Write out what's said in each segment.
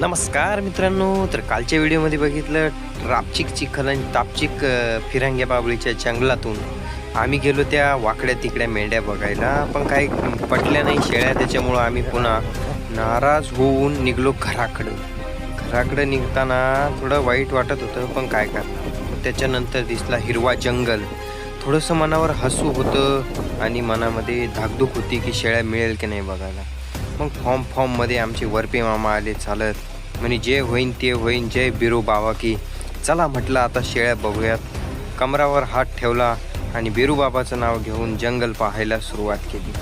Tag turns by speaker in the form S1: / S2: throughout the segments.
S1: नमस्कार मित्रांनो तर कालच्या व्हिडिओमध्ये बघितलं रापचिक चिखल आणि तापचिक फिरंग्या बाबळीच्या जंगलातून आम्ही गेलो त्या वाकड्या तिकड्या मेंढ्या बघायला. पण काही पटल्या नाही शेळ्या त्याच्यामुळं आम्ही पुन्हा नाराज होऊन निघलो घराकडं. घराकडं निघताना थोडं वाईट वाटत होतं पण काय करणार? त्याच्यानंतर दिसला हिरवा जंगल. थोडंसं मनावर हसू होतं आणि मनामध्ये धाकधूक होती की शेळ्या मिळेल की नाही बघायला. मग फॉर्म फॉर्ममध्ये आमचे वरपे मामा आले चालत. म्हणे जे होईन ते होईन. जय बिरू बाबा की. चला म्हटलं आता शेळ्या बघूयात. कमरावर हात ठेवला आणि बिरूबाबाचं नाव घेऊन जंगल पाहायला सुरुवात केली.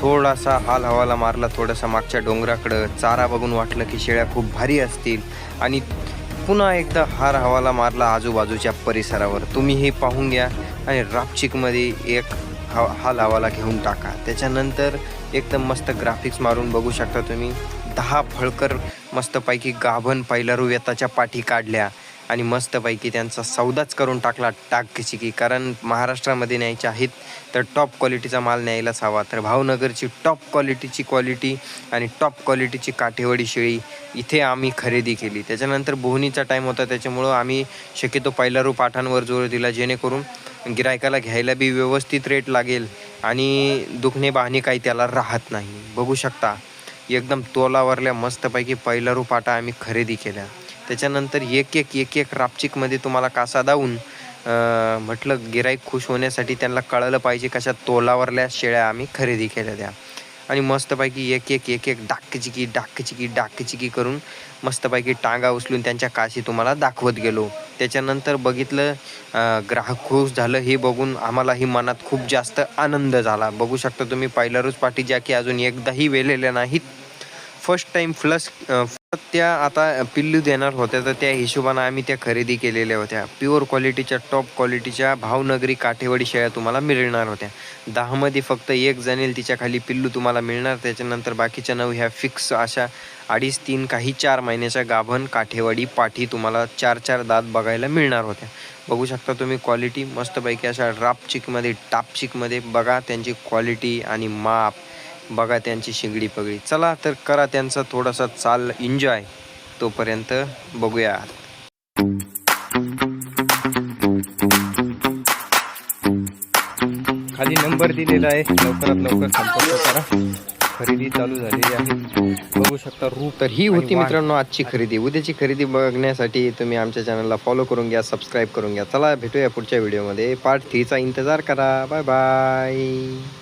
S1: थोडासा हाल हवाला मारला थोडासा मागच्या डोंगराकडं चारा बघून वाटलं की शेळ्या खूप भारी असतील. आणि पुन्हा एकदा हार हवाला मारला आजूबाजूच्या परिसरावर. तुम्हीही पाहून घ्या आणि रापचिकमध्ये एक हा हाल हवाला घेऊन टाका. त्याच्यानंतर एकदम मस्त ग्राफिक्स मारून बघू शकता तुम्ही. दहा फळकर मस्तपैकी गाभण पैलारू व्यताच्या पाठी काढल्या आणि मस्तपैकी त्यांचा सौदाच करून टाकला टाक की कारण महाराष्ट्रामध्ये न्यायचे आहेत तर टॉप क्वालिटीचा माल न्यायलाच हवा. तर भावनगरची टॉप क्वालिटीची क्वालिटी आणि टॉप क्वालिटीची काठेवाडी शेळी इथे आम्ही खरेदी केली. त्याच्यानंतर बोहनीचा टाईम होता त्याच्यामुळं आम्ही शक्यतो पैलारू पाठांवर जोर दिला जेणेकरून गिरायकाला घ्यायला बी व्यवस्थित रेट लागेल आणि दुखणे बाहणे काही त्याला राहत नाही. बघू शकता एकदम तोलावरल्या मस्तपैकी पहिला पाटा आम्ही खरेदी केल्या. त्याच्यानंतर एक एक एक एक रापचिकमध्ये तुम्हाला कासा दावून म्हटलं गिराईक खुश होण्यासाठी त्यांना कळलं पाहिजे कशा तोलावरल्या शेळ्या आम्ही खरेदी केल्या त्या आणि मस्तपैकी एक एक एक एक डाकचिकी डाकचिकी डाकचिकी करून मस्तपैकी टांगा उचलून त्यांच्या काशी तुम्हाला दाखवत गेलो. त्याच्यानंतर बघितलं ग्राहक खुश झालं. हे बघून आम्हालाही मनात खूप जास्त आनंद झाला. बघू शकता तुम्ही पहिल्यारोज पाठी ज्या की अजून एकदाही वेलेल्या नाहीत. फर्स्ट टाइम प्लस त्या आता पिल्लू देणार होत्या तर त्या हिशोबानं आम्ही त्या खरेदी केलेल्या होत्या. प्युअर क्वालिटीच्या टॉप क्वालिटीच्या भावनगरी काठेवाडी शेळ्या तुम्हाला मिळणार होत्या. दहामध्ये फक्त एक जणेल तिच्या खाली पिल्लू तुम्हाला मिळणार त्याच्यानंतर बाकीच्या नऊ ह्या फिक्स अशा अडीच तीन काही चार महिन्याच्या गाभण काठेवाडी पाठी तुम्हाला चार चार दात बघायला मिळणार होत्या. बघू शकता तुम्ही क्वालिटी मस्तपैकी अशा रापचिकमध्ये टापचिकमध्ये बघा त्यांची क्वालिटी आणि माप. बघा त्यांची शिंगडी पगडी. चला तर करा त्यांचा थोडासा चाल एन्जॉय तोपर्यंत बघूया. खाली नंबर दिलेला आहे. लवकरात लवकर संपर्क करा. खरेदी चालू झालेली आहे. बघू शकता रूप तर ही होती मित्रांनो आजची खरेदी. उद्याची खरेदी बघण्यासाठी तुम्ही आमच्या चॅनलला फॉलो करून घ्या सबस्क्राईब करून घ्या. चला भेटूया पुढच्या व्हिडिओमध्ये पार्ट थ्रीचा इंतजार करा. Bye bye